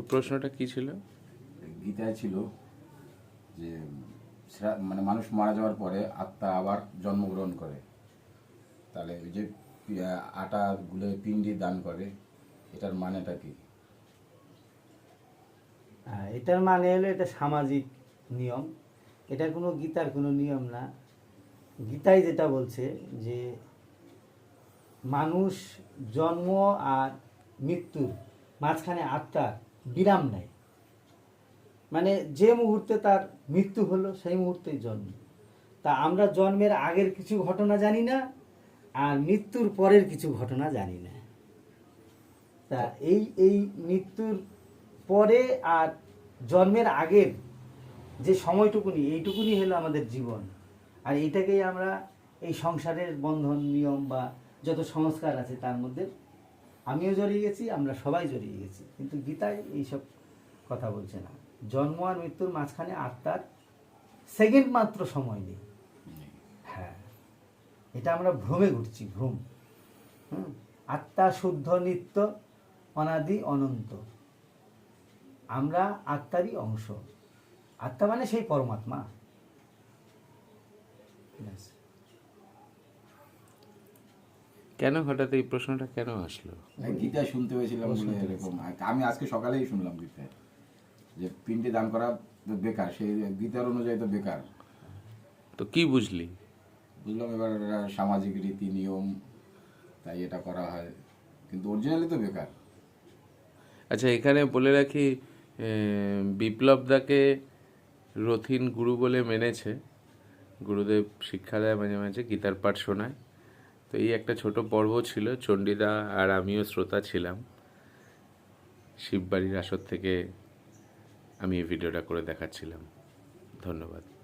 তো প্রশ্নটা কি ছিল? গীতায় ছিল যে মানে মানুষ মারা যাওয়ার পরে আত্মা আবার জন্মগ্রহণ করে। তাহলে ওই যে আটা গুলে পিণ্ডি দান করে এটার মানেটা কি? হ্যাঁ, এটার মানে হলো এটা সামাজিক নিয়ম। এটা কোনো গীতার কোনো নিয়ম না। গীতায় যেটা বলছে যে মানুষ জন্ম আর মৃত্যুর মাঝখানে আত্মার বিরাম নেয় মানে যে মুহূর্তে তার মৃত্যু হলো, সেই মুহূর্তেই জন্ম। তা আমরা জন্মের আগের কিছু ঘটনা জানি না, আর মৃত্যুর পরের কিছু ঘটনা জানি না। তা এই এই মৃত্যুর পরে আর জন্মের আগের যে সময়টুকুনি, এইটুকুনি হলো আমাদের জীবন। আর এইটাকেই আমরা এই সংসারের বন্ধন নিয়ম বা যত সংস্কার আছে, তার মধ্যে আমিও জড়িয়ে গেছি, আমরা সবাই জড়িয়ে গেছি। কিন্তু গীতায় এইসব কথা বলছে না। জন্ম আর মৃত্যুর মাঝখানে আত্মার সেকেন্ড মাত্র সময় নেই। হ্যাঁ। এটা আমরা ভ্রমে ঘুরছি, ভ্রম। হুম? আত্মা শুদ্ধ, নিত্য, অনাদি, অনন্ত। আমরা আত্মারই অংশ। আত্মা মানে সেই পরমাত্মা। কেন হঠাৎ এই প্রশ্নটা কেন আসলো? মানে গীতায় শুনতে পেয়েছিলাম বলে এরকম। আমি আজকে সকালেই শুনলাম গীতায় যে পিণ্ডি দান করা তো বেকার সেই গীতার অনুযায়ী তো বেকার। তো কি বুঝলি? বুঝলাম এবার সামাজিক রীতি নিয়ম তাই এটা করা হয়। কিন্তু অরিজিনালি তো বেকার। আচ্ছা এখানে বলে রাখি বিপ্লব দাকে রথিন গুরু বলে মেনেছে। গুরুদেব শিক্ষা দেয় মাঝে মাঝে গীতার পাঠ শোনায়। তো এই একটা ছোট পর্ব ছিল, চণ্ডীদা আর আমিও শ্রোতা ছিলাম। শিববাড়ির আসর থেকে আমি এই ভিডিওটা করে দেখাচ্ছিলাম। ধন্যবাদ।